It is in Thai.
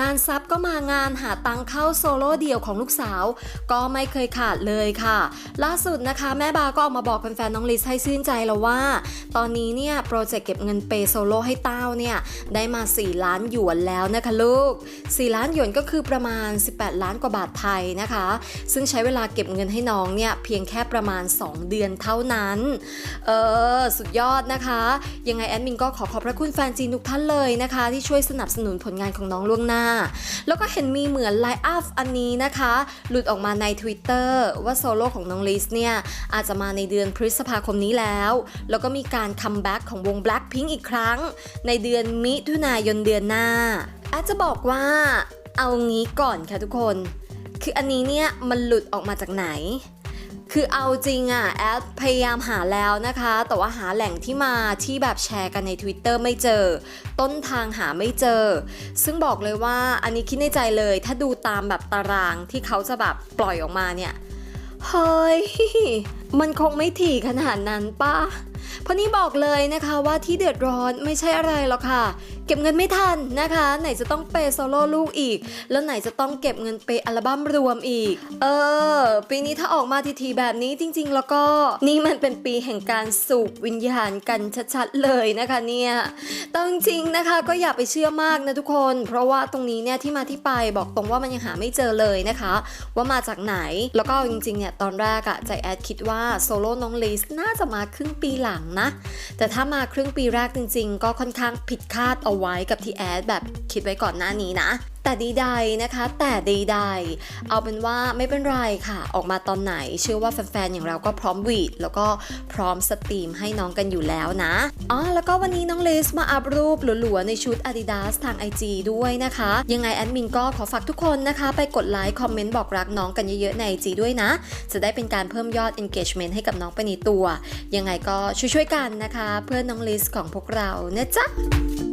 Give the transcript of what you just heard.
งานซับก็มางานหาตังเข้าโซโล่เดี่ยวของลูกสาว ก็ไม่เคยขาดเลยค่ะ ล่าสุดนะคะ แม่บาก็ออกมาบอกแฟนๆน้องลิซให้ชื่นใจแล้วว่า ตอนนี้เนี่ยโปรเจกต์เก็บเงินเปโซโล่ให้เต้าเนี่ยได้มา 4 ล้านหยวนแล้วนะคะลูก 4 ล้านหยวนก็คือประมาณ 18 ล้านกว่าบาทไทยนะคะ ซึ่งใช้เวลาเก็บเงินให้น้องเนี่ยเพียงแค่ประมาณ 2 เดือนเท่านั้น เออสุดยอดนะคะ ยังไงแอดมินก็ขอขอบพระคุณแฟนจีนทุกท่านเลยนะคะ ที่ช่วยสนับสนุนผลงานของน้องล่วงหน้า แล้วก็เห็นมีเหมือนไลฟ์อัพอันนี้นะคะ หลุดออกมาใน Twitter ว่าโซโล่ของน้องลิสเนี่ย อาจจะมาในเดือนพฤษภาคมนี้แล้ว แล้วก็มีการคัมแบ็กของวง Blackpink อีกครั้ง ในเดือนมิถุนายนเดือนหน้าอดจะบอกว่าเอางี้ก่อนค่ะทุกคน คืออันนี้เนี่ยมันหลุดออกมาจากไหน คือเอาจริงอะแอดพยายามหาแล้วนะคะ แต่ว่าหาแหล่งที่มาที่แบบแชร์กันใน Twitter ไม่เจอ ต้นทางหาไม่เจอ ซึ่งบอกเลยว่าอันนี้คิดในใจเลย ถ้าดูตามแบบตารางที่เขาจะแบบปล่อยออกมาเนี่ย เฮ้ย มันคงไม่ถี่ขนาดนั้นป้า เพราะนี่บอกเลยนะคะว่าที่เดือดร้อนไม่ใช่อะไรหรอกค่ะ เก็บเงินไม่ทันนะคะ ไหนจะต้องเปย์โซโล่ลูกอีก แล้วไหนจะต้องเก็บเงินเปย์อัลบั้มรวมอีก เออ ปีนี้ถ้าออกมาทีๆแบบนี้จริง ๆ แล้วก็นี่มันเป็นปีแห่งการสูบวิญญาณกันชัดๆเลยนะคะเนี่ยแต่จริงๆนะคะก็อย่าไปเชื่อมากนะทุกคน เพราะว่าตรงนี้เนี่ยที่มาที่ไปบอกตรงว่ามันยังหาไม่เจอเลยนะคะ ว่ามาจากไหนแล้วก็จริงๆเนี่ยตอนแรกอะใจแอดคิดว่าโซโล่น้องลิสน่าจะมาครึ่งปีหลังนะ แต่ถ้ามาครึ่งปีแรกจริง ๆ ก็ค่อนข้างผิดคาดเอาไว้กับที่แอดแบบคิดไว้ก่อนหน้านี้นะ แต่ดีใดนะคะ แต่ดีใดเอาเป็นว่าไม่เป็นไรค่ะ ออกมาตอนไหน เชื่อว่าแฟนๆอย่างเราก็พร้อมวีดแล้วก็พร้อมสตรีมให้น้องกันอยู่แล้วนะอ๋อแล้วก็วันนี้น้องเลสมาอัพรูปหลัวๆในชุด Adidas ทาง IG ด้วยนะคะ ยังไงแอดมินก็ขอฝากทุกคนนะคะ ไปกดไลค์คอมเมนต์บอกรักน้องกันเยอะๆใน IG ด้วยนะ จะได้เป็นการเพิ่มยอด engagement ให้กับน้องไปในตัว ยังไงก็ช่วยๆกันนะคะ เพื่อน้องลิสของพวกเรานะจ๊ะ